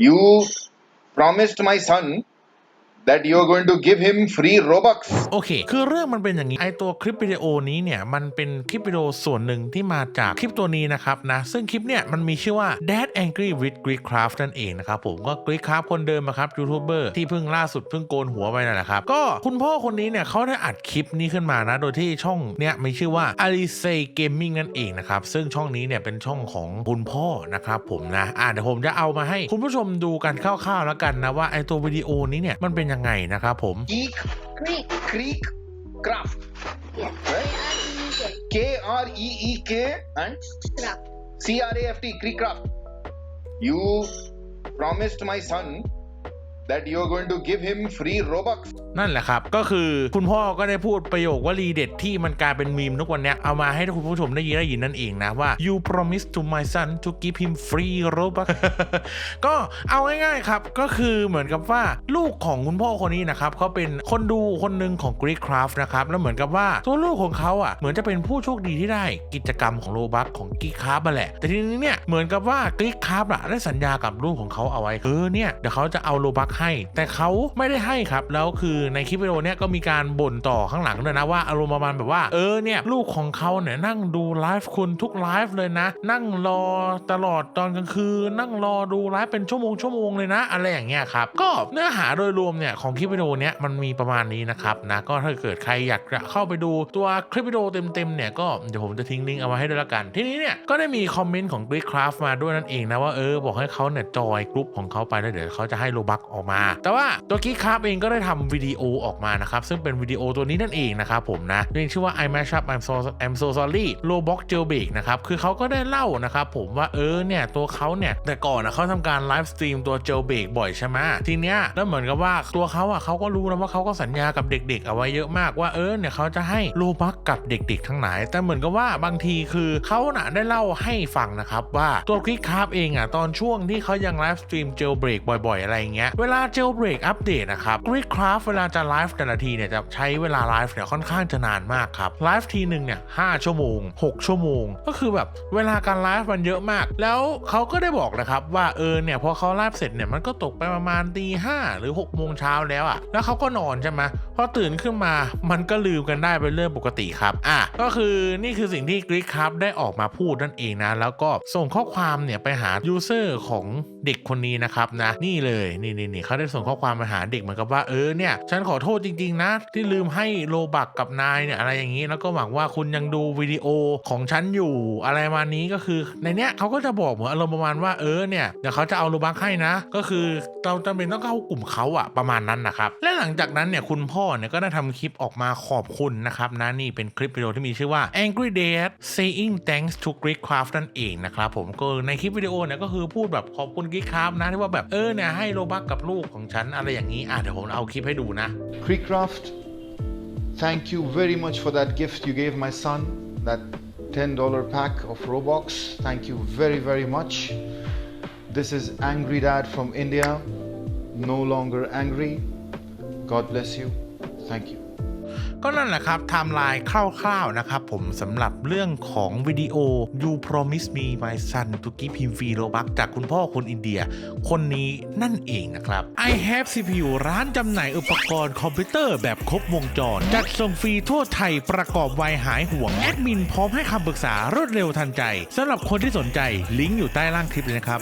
You promised my son that you're going to give him free Robux. โอเค คือเรื่องมันเป็นอย่างนี้ ไอตัวคลิปวิดีโอนี้เนี่ย มันเป็นคลิปวิดีโอส่วนหนึ่งที่มาจากคลิปตัวนี้นะครับนะ ซึ่งคลิปเนี่ยมันมีชื่อว่า Dad Angry with Greek Craft นั่นเองนะครับผม ก็ Greek Craft คนเดิมอะครับยูทูบเบอร์ที่เพิ่งล่าสุดเพิ่งโกนหัวไปนั่นแหละครับ ก็คุณพ่อคนนี้เนี่ยเขาได้อัดคลิปนี้ขึ้นมานะ โดยที่ช่องเนี่ยมีชื่อว่า Alice Gaming นั่นเองนะครับ ซึ่งช่องนี้เนี่ยเป็นช่องของคุณพ่อนะครับผมนะ อ่าเดี๋ยวผมจะเอามาให้คุณผู้ชมดูกันคร่าวๆแล้วกันนะว่าไอตัววิดีโอนี้เนี่ยมันเป็นยังไงนะครับผม Geek Greek. Creek Craft. Yes. Right? K K R E E K and Craft. C R A F T Creek Craft. You promised my son that you're going to give him free Robux. นั่นแหละครับ ก็คือคุณพ่อก็ได้พูดประโยควลีเด็ดที่มันกลายเป็นมีมทุกวันนี้เอามาให้คุณผู้ชมได้ยินได้ยินนั่นเองนะว่า you promise to my son to give him free robux ก็เอาง่ายๆครับก็คือเหมือนกับว่าลูกของคุณพ่อคนนี้นะครับเขาเป็นคนดูคนหนึ่งของ Greek Craft นะครับแล้วเหมือนกับว่าตัวลูกของเขาอะเหมือนจะเป็นผู้โชคดีที่ได้กิจกรรมของโรบัคของ Greek Craft มาแหละ แต่ทีนี้เนี่ยเหมือนกับว่า Greek Craft อะได้สัญญากับลูกของเขาเอาไว้คือเนี่ยเดี๋ยวเขาจะเอาโรบัคให้ แต่เขาไม่ได้ให้ครับ แล้วคือในคลิปวิดีโอเนี่ยก็มีการบ่นต่อข้างหลังด้วยนะว่าอารมณ์ประมาณแบบว่าเออเนี่ยลูกของเขาเนี่ยนั่งดูไลฟ์คุณทุกไลฟ์เลยนะ นั่งรอตลอดตอนกลางคืนนั่งรอดูไลฟ์เป็นชั่วโมงชั่วโมงเลยนะ อะไรอย่างเงี้ยครับก็เนื้อหาโดยรวมเนี่ยของคลิปวิดีโอเนี่ยมันมีประมาณนี้นะครับนะก็ถ้าเกิดใครอยากจะเข้าไปดูตัวคลิปวิดีโอเต็มๆเนี่ยก็เดี๋ยวผมจะทิ้งลิงก์เอาไว้ให้ด้วยละกัน ทีนี้เนี่ยก็ได้มีคอมเมนต์ของ Greek Craft มาด้วยนั่นเองนะว่าเออบอกให้เขาเนี่ยจอยกลุ่มของเขาไปแล้วเดี๋ยวเขาจะให้โลบักออกมา แต่ว่าตัว Greek Craft เองก็ได้ทำวิดีโอออกมานะครับ ซึ่งเป็นวิดีโอตัวนี้นั่นเองนะครับผมนะเรียกชื่อว่า I mash up I'm so I'm so sorry Roblox jailbreak นะครับ คือเขาก็ได้เล่านะครับผมว่าเออเนี่ย ตัวเขาเนี่ย แต่ก่อนนะเขาทำการไลฟ์สตรีมตัว jailbreak บ่อยใช่ไหมทีเนี้ยแล้วเหมือนกับว่าตัวเขาอะเขาก็รู้นะว่าเขาก็สัญญากับเด็ก ๆ เอาไว้เยอะมากว่าเออเนี่ยเขาจะให้โลบักกับเด็ก ๆ ทั้งหลาย แต่เหมือนกับว่าบางทีคือเขาน่ะได้เล่าให้ฟังนะครับว่าตัวคลิกคาร์เองอะตอนช่วงที่เขายังไลฟ์สตรีม jailbreak บ่อย ๆ อะไรเงี้ยเวลา jailbreak อัปเดตนะครับ Greek Craft เวลาจะไลฟ์แต่ละทีเนี่ยจะใช้เวลาไลฟ์เนี่ยค่อนข้างจะนานมากครับไลฟ์ทีหนึ่งเนี่ยหชั่วโมง 6 ชั่วโมง ก็คือแบบเวลาการไลฟ์มันเยอะมาก แล้วเขาก็ได้บอกนะครับว่าเออเนี่ยพอเขาไลฟ์เสร็จเนี่ยมันก็ตกไปประมาณตีห้าหรือ6โมงเช้าแล้วอะ่ะแล้วเขาก็นอนใช่ไหมพอตื่นขึ้นมามันก็ลืมกันได้เป็นเรื่องปกติครับอะก็คือนี่คือสิ่งที่ Greek ครับได้ออกมาพูดนั่นเองนะ แล้วก็ส่งข้อความเนี่ยไปหา user ของเด็กคนนี้นะครับนะนี่เลยนี่นี่นี่เขาได้ส่งข้อความไปหาเด็กเหมือนกับว่าเออเนี่ยฉันขอโทษจริงๆนะ ที่ลืมให้โลบักกับนายเนี่ยอะไรอย่างนี้ แล้วก็หวังว่าคุณยังดูวิดีโอของฉันอยู่อะไรมานี้ก็คือ ในเนี้ยเขาก็จะบอกเหมือนอารมณ์ประมาณว่าเออเนี่ยเดี๋ยวเขาจะเอาโลบักให้นะ ก็คือเราจำเป็นต้องเข้ากลุ่มเขาอะประมาณนั้นนะครับและหลังจากนั้นเนี่ยคุณพ่อเนี่ยก็ได้ทำคลิปออกมาขอบคุณนะครับนะนี่เป็นคลิปวิดีโอที่มีชื่อว่า Angry Dad saying thanks to Greek Craft นั่นเองนะครับผมก็ในคลิปวิดีโอเนี่ยก็คือพูดแบบขอบคุณ Greek Craft นะที่ว่าแบบเออเนี่ยให้โลบักกับลูกของฉันอะไรอย่างนี้อ่ะเดี๋ยวผมเอาคลิปให้ดูนะ Creekcraft, thank you very much for that gift you gave my son, that $10 pack of Robux. Thank you very, very much. This is Angry Dad from India, no longer angry. God bless you. Thank you. ก็นั่นแหละครับไทม์ไลน์คร่าวๆนะครับผมสำหรับเรื่องของวิดีโอ You Promise Me My Son to Give Him Free Robux จากคุณพ่อคนอินเดีย คนนี้นั่นเองนะครับ I Have CPU ร้านจำหน่ายอุปกรณ์คอมพิวเตอร์แบบครบวงจร จัดส่งฟรีทั่วไทยประกอบไวหายห่วง แอดมินพร้อมให้คำปรึกษารวดเร็วทันใจสำหรับคนที่สนใจลิงก์อยู่ใต้ล่างคลิปเลยนะครับ